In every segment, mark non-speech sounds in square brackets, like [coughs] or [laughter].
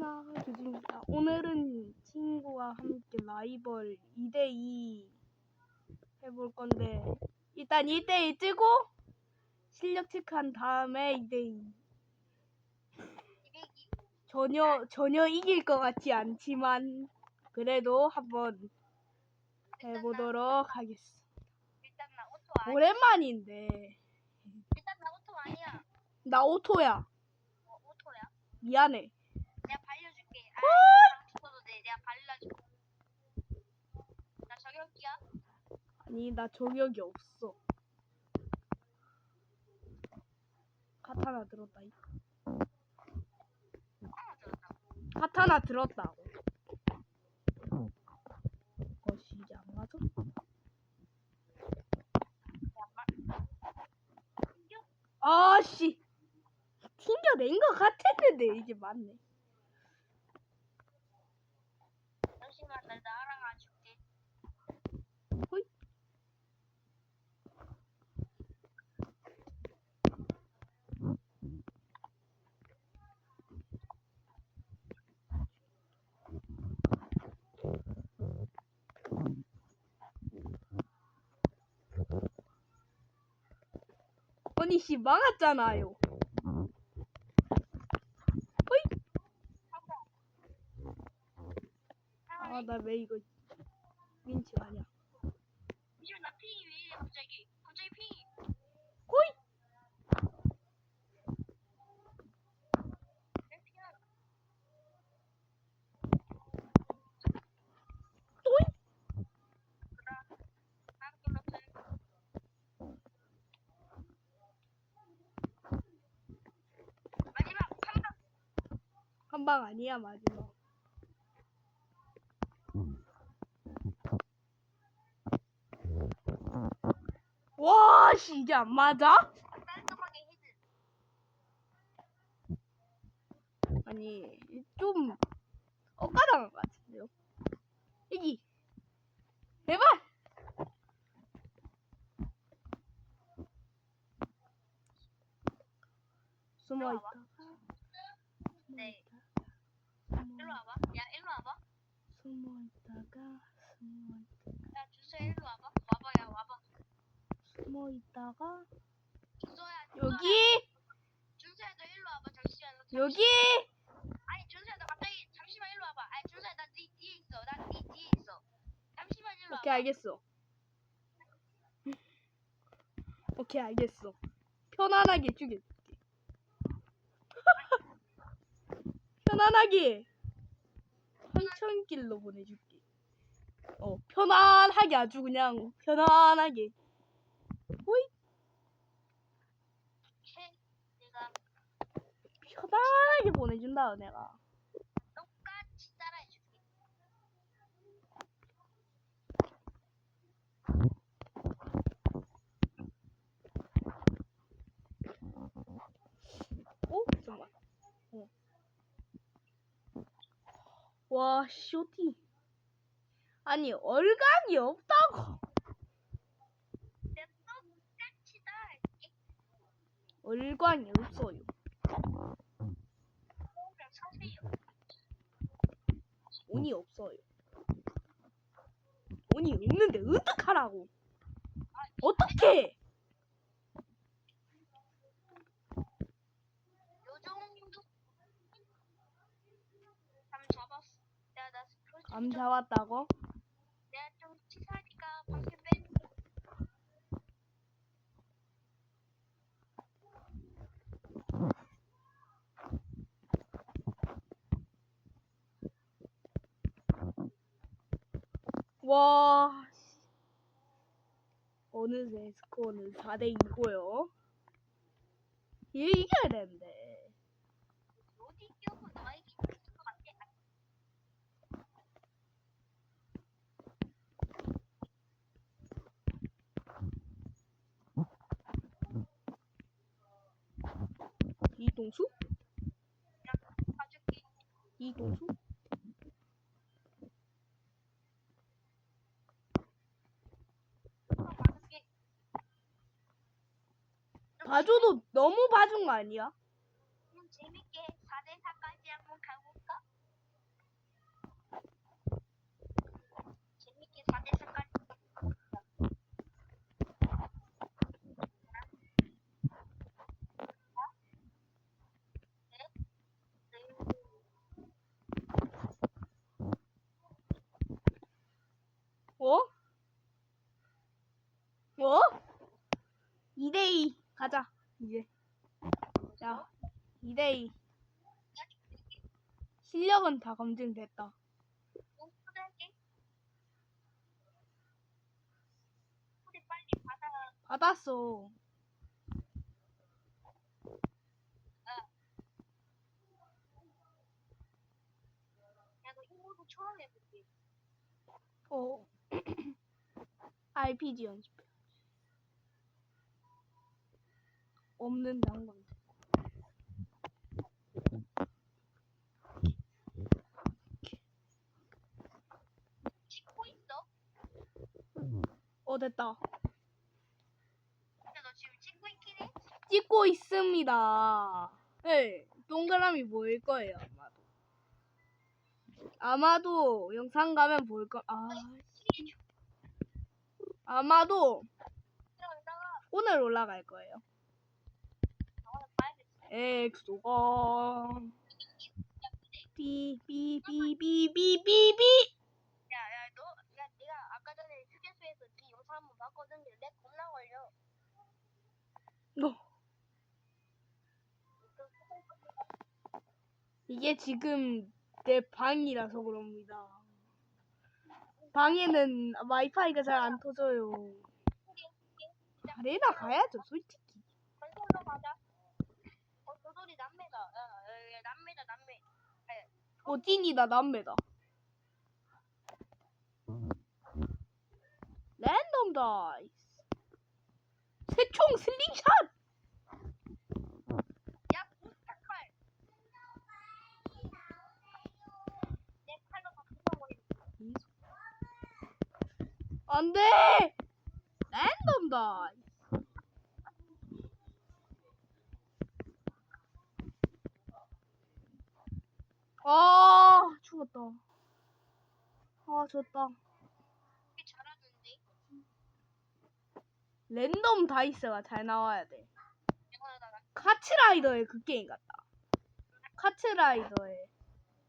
나 조진입니다. 오늘은 친구와 함께 라이벌 2대2 해볼 건데 일단 1대1 뜨고 실력 체크한 다음에 2대2 202. 전혀 전혀 이길 것 같지 않지만 그래도 한번 해보도록 하겠습니다. 오랜만인데 일단 나 오토 아니야. 나 오토야. 어, 오토야. 미안해. 아, 죽어도 돼. 내가 발라줄게. 나 저격이야. 아니 나 저격이 없어. 카타나 들었다. 이. 아, 들었다. 카타나 들었다고. 것이 이제 안 맞아? 아씨 튕겨낸 것 같았는데 이게 맞네. 잠시만, 나 나랑 안 줄게. 호이. 아니 씨 망했잖아요. 호이. 아나 왜 이거 민치 아니야. 잠시만, 나 핑이 왜 이래, 갑자기. 갑자기 핑이. 호이. 왜 핑이야? 또이. 나 눌렀어. 마지막 한 방. 한방 아니야 마지막. 와, 씨 이게 안 맞아? 아니 좀 엇가당한 것 같은데요. 여기 제발. 숨어 있다. 네. 숨어 일로 와봐. 야, 일로 와봐. 숨어 있다가 숨어 있다가 야, 주소야, 일로 와봐. 와봐, 야, 와봐. 숨어 있다가 주소야, 주소야. 여기 준수야 너 일로 와봐 잠시만 너 잠시- 여기 아니 준수야 너 갑자기 잠시만 일로 와봐 아니 준수야 나네 뒤에 있어 나네 뒤에 있어 잠시만 일로 오케이 와봐 알겠어. 오케이 알겠어. 편안하게 죽여줄게. [laughs] 편안하게 천천길로 보내줄게. 어 편안하게 아주 그냥 편안하게. 호이 편안하게 보내준다 내가. 똑같이 따라해줄게 어 잠깐만. 어. 와 쇼티. 아니 얼간이 없다고. 얼간이 없어요. 운이 없어요. 운이 없는데 어떡하라고? 어떻게? 요 정도 감 잡았어 내가 좀- 잡았다고? 내가 좀 치사하니까 방금 빼 와. 씨. 어느새 스코어는 4대 2고요. 얘 이겨야 되는데. 어디 끼고 너에게 있을 것 같아 이동수? 이동수? 봐줘도 너무 봐준 거 아니야? 좀 재밌게 4대4까지 한번 가볼까? 어? 어? 2대2 가자 이제 야 2대2 실력은 다 검증됐다 뭐. 받았어. 어 [coughs] RPG 연습. 없는 장관 찍고 있어? 어 됐다. 야, 너 지금 찍고 있긴 해? 찍고 있습니다. 네 동그라미 보일 거예요 아마도. 아마도 영상 가면 보일 거 아, 아마도 오늘 올라갈 거예요. 엑소가 삐삐삐삐삐삐삐 야, 야, 너, 야, 내가 아까 전에 휴게소에서 네 영상 한번 봤거든. 근데 렉 겁나 걸려. 너 이게 지금 내 방이라서 그럽니다. 방에는 와이파이가 잘 안 터져요. 아레나 가야죠, 솔직히. 건설로 가자. 어, 저 소리 남매다. 남매다, 남매. 어, 찐이다, 남매다. 랜덤 다이스. 새총 슬링샷! 야, 부스타칼. 내 칼로 다 부숴버리는 안 돼! 랜덤 다이스. 아, 죽었다. 아, 졌다. 잘하는데. 랜덤 다이스가 잘 나와야 돼. 카츠라이더의 그 게임 같다. 카츠라이더의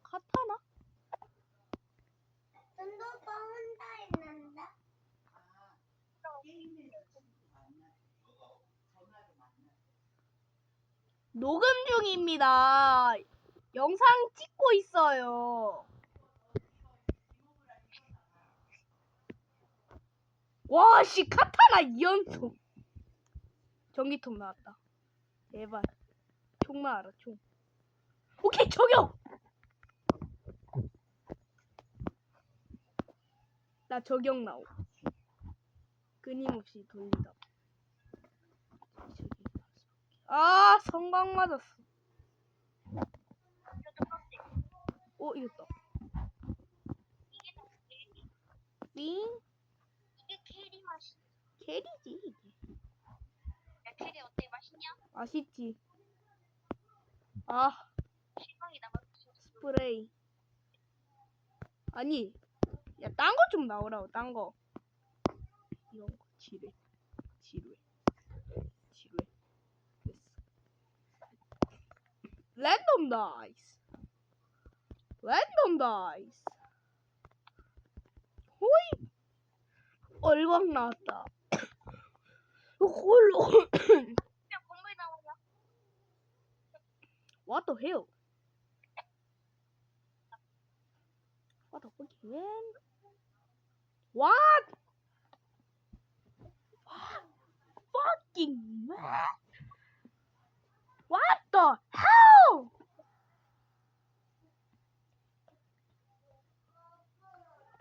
카타나? 눈도 혼자 있는데. 녹음 중입니다. 영상 찍고 있어요. 와, 씨, 카타나 2연속. 전기톱 나왔다. 제발. 총 나와라, 총. 오케이, 저격! 나 저격 나오. 끊임없이 돌리다. 아, 성광 맞았어. 오, 이겼다. 이게 더 캐리. 띵. 이게 캐리 맛이. 캐리지, 이게. 야, 캐리 어때? 맛있냐? 맛있지. 아, 실망이다, 맛있어. 스프레이. 아니, 야, 딴 거 좀 나오라고, 딴 거. 이런 거. 지뢰. 지뢰. 됐어. 랜덤 다이스. 랜덤 다이스. 호이! 얼광 나왔다. 홀로. 야, 건물 나오냐? What the hell? What the fuck, man? What? Fucking man? What the hell?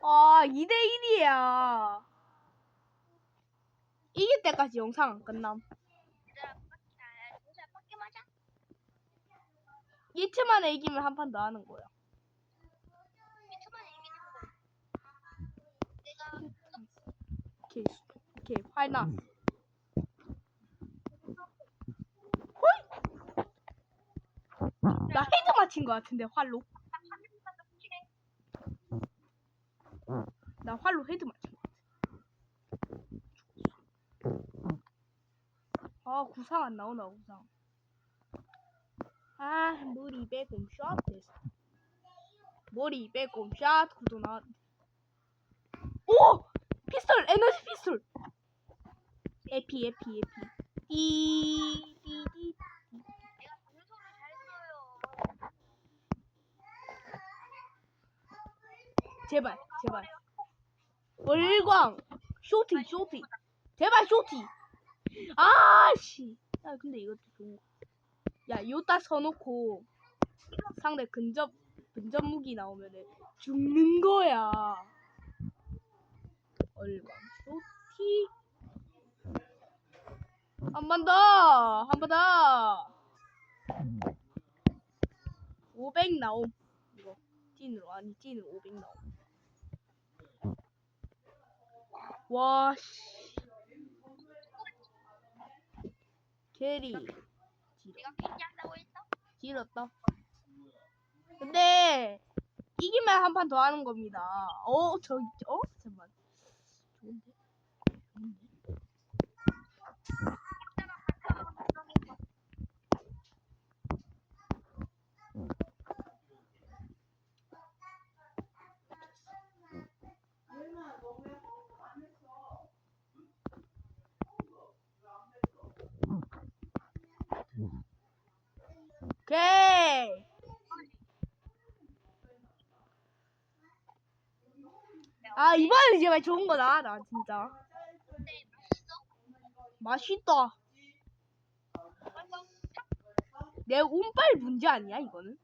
아, 2대1이야. 이길 때까지 영상 안 끝남. 얘들아, 밖에, 아, 동시에 밖에 맞아? 1트 만에 이기면 한 판 더 하는 거야. 오케이, 오케이, 화나. 나 헤드 맞힌 거 같은데 활로. 하늘보다 확실해. 나 활로 헤드 맞힌 거 같아. 아 구상 안 나오나 구상. 아 머리 빼꼼 샷 됐어. 머리 빼꼼 샷 구도 나왔. 오 피스톨 에너지 피스톨 에피 에피 에피 띠 띠띠 잘 써요. 제발 제발 월광. 쇼티 쇼티. 제발 쇼티. 아씨. 야 근데 이것도 좋은 거야 이따 서놓고 상대 근접 근접 무기 나오면은 죽는 거야. 월광 쇼티. 한 번 더 한 번더. 500 나옴. 이거 찐으로. 아니 찐으로 500 나옴 와, 씨. 캐리. 내가 했어? 길었다. 근데, 이기면 한 판 더 하는 겁니다. 어, 저, 어? 잠깐만. 좋은데? 좋은데? 오케이. 아, 이번엔 제발 좋은 거다. 나 진짜. 맛있다. 내 운빨 문제 아니야, 이거는?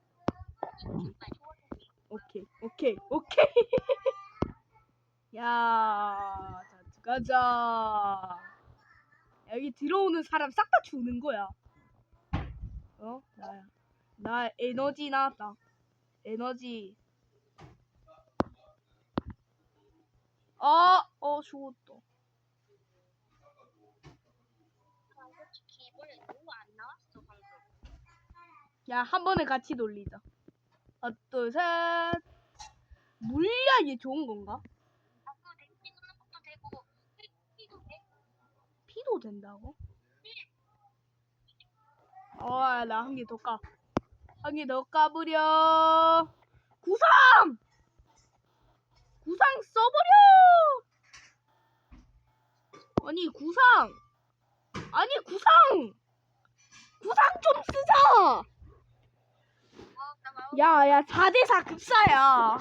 오케이, 오케이, 오케이. [laughs] 야, 자, 들어가자. 여기 들어오는 사람 싹다 죽는 거야. 어? 나야. 나 에너지 나왔다. 에너지. 아, 어, 죽었다. 아. 야, 한 번에 같이 돌리자. 하나, 둘, 셋. 물약이 좋은 건가? 아, 돼. 피도 된다고? 어, 나 한 개 더 까. 한 개 더 까부려. 구상! 구상 써버려! 아니, 구상! 아니, 구상! 구상 좀 쓰자! 야, 야, 4대4 급사야.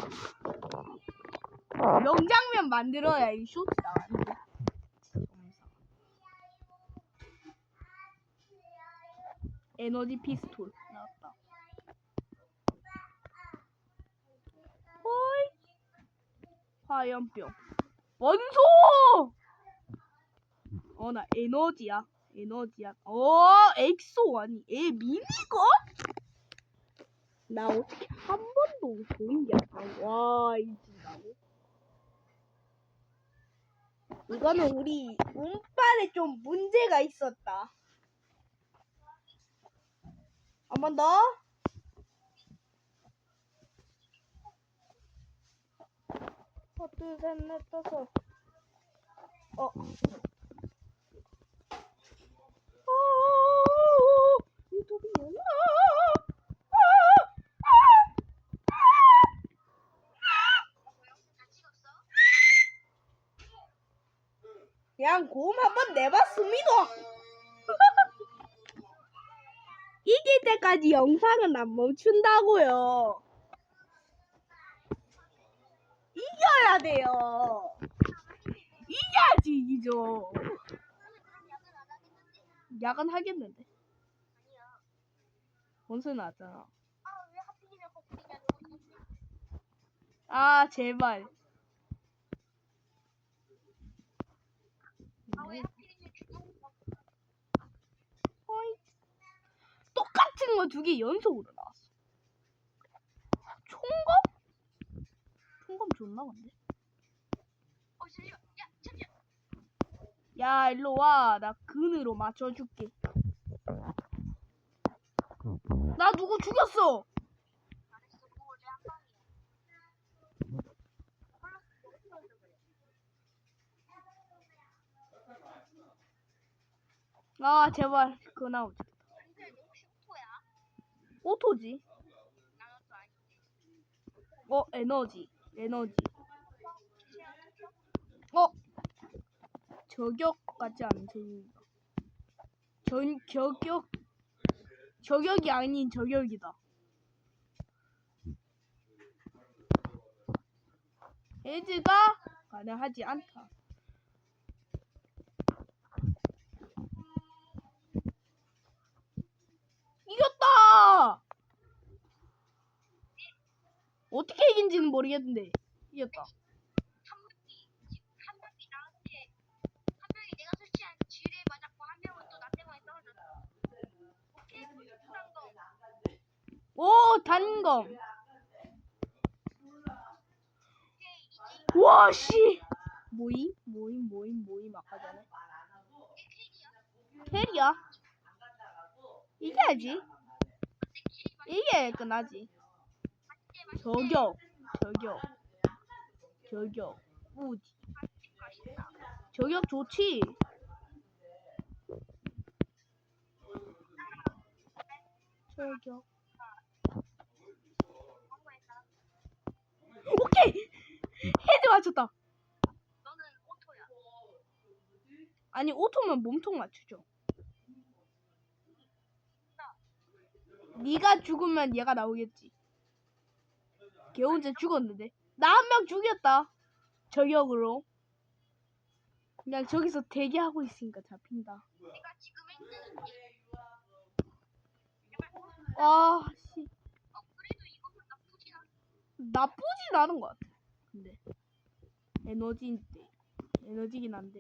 명장면 만들어야 이 쇼트 나가는데. 에너지 피스톨 나왔다. 호이. 화염병. 원소! 어, 나 에너지야. 에너지야. 어, 엑소 아니, 에 미니건? 나 어떻게 한 번도 좋은 게 없어. 와, 이진다고? 이거는 우리 운빨에 좀 문제가 있었다. 한 번 더. 하나, 둘, 셋, 넷, 다섯. 어. 그냥 고음 한번 내봤습니다. [laughs] 이길 때까지 영상은 안 멈춘다고요. 이겨야 돼요. 이겨야지 하겠는데? 야간 하겠는데. 원수 나왔잖아. 아, 제발. 똑같은 거 두 개 연속으로 나왔어. 총검? 총검 좋나 근데? 어, 잠시만. 야, 잠시만. 야 일로 와. 나 근으로 맞춰줄게. 나 누구 죽였어? 아 제발 그거 나오지. 오토야? 오토지. 어 에너지. 에너지. 어 저격 같지 않은 저격이다. 전 저격 저격이 아닌 저격이다. 헤드가 가능하지 않다. 이겼다! 어떻게 이긴지는 모르겠는데 이겼다. 오케이 거. 오 단검. 오케이 이제 와 씨. 모임 모임 모임 모임 아까 전에. 캐리야. 이겨야지. 이게 끝나지. 저격 저격 저격 우지. 저격 좋지. 저격. 오케이 헤드 맞췄다. 아니 오토면 몸통 맞추죠. 네가 죽으면 얘가 나오겠지. 걔 혼자 죽었는데 나 한 명 죽였다. 저격으로. 그냥 저기서 대기하고 있으니까 잡힌다. 내가 지금 했는 아 씨. 어 그래도. 나쁘진 않은 것 같아. 근데 에너지인데 에너지긴 한데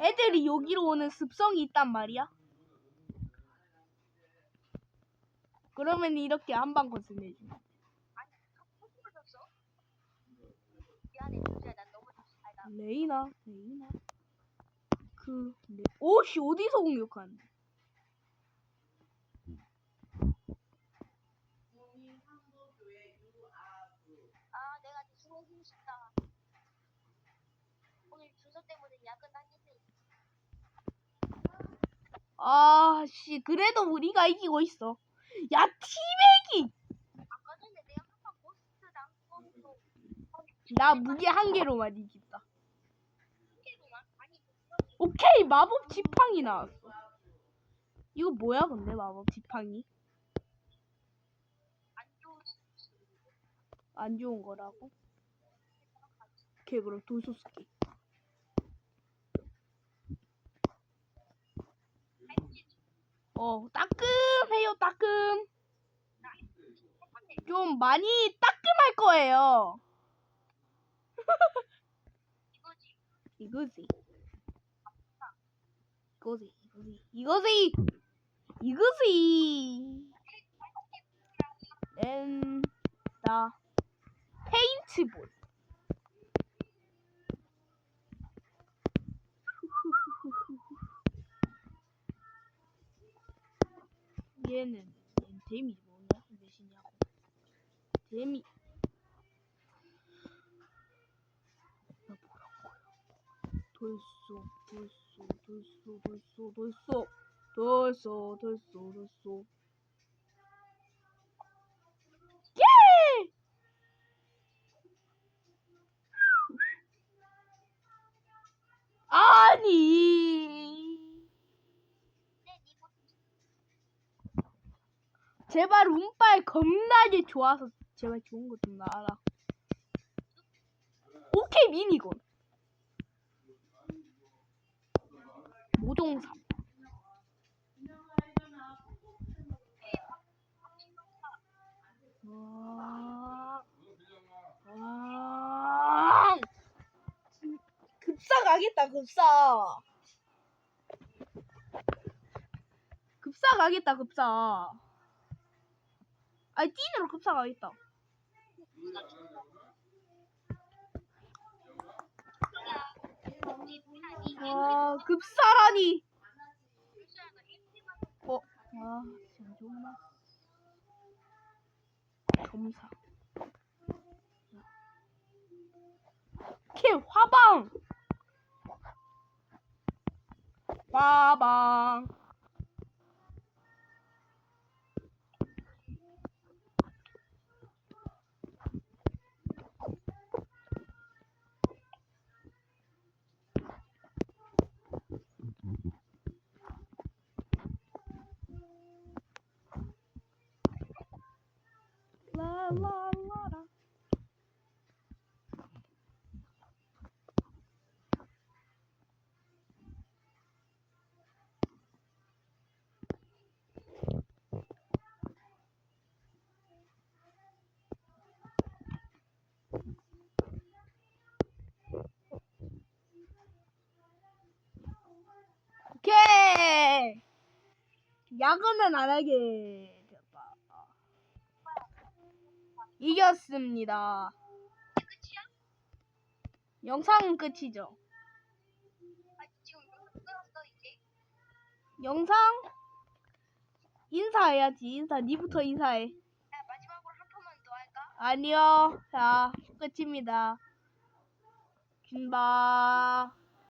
애들이 여기로 오는 습성이 있단 말이야. 그러면 이렇게. 아니 컴퓨터 줬어? 미안해 준수야 난 너무 나 레이나 레이나 그 레... 오씨 어디서 공격하는데? 아, 내가 수고하고 싶다. 오늘 주소 때문에 야근하겠네. 아 씨 그래도 우리가 이기고 있어. 야 당번도 나 무게 한 개로만 이긴다. 오케이 마법 지팡이 나왔어. 이거 뭐야 근데 마법 지팡이? 안 좋은 거라고? 오케이 그럼 돌소 쓸게. 알지? 어 따끔 해요 따끔. 좀 많이 따끔할 거예요. 이거지. 이거지. 이거지 이거지 이거지. 앤다 페인트볼. 耶，那那贼米多呀！我在新疆，贼米。退缩，退缩，退缩，退缩，退缩，退缩，退缩，退缩，退缩。耶！啊你！ 제발 운빨 겁나게 좋아서 제발 좋은 거 좀 나와라. 오케이 미니건. 모종삼. 와. 와. 급사 가겠다 급사. 급사 가겠다 급사. 아니 띠으로 급사 가겠다. 와 급사라니. 어. 아 진짜 정말. 점사. 오케이 화방. 화방. 라라라라. 오케이. 야근은 안 하게 됐다. 이겼습니다. 영상은 끝이죠. 영상 인사해야지. 인사. 니부터 인사해. 아니요. 자, 끝입니다. 김바.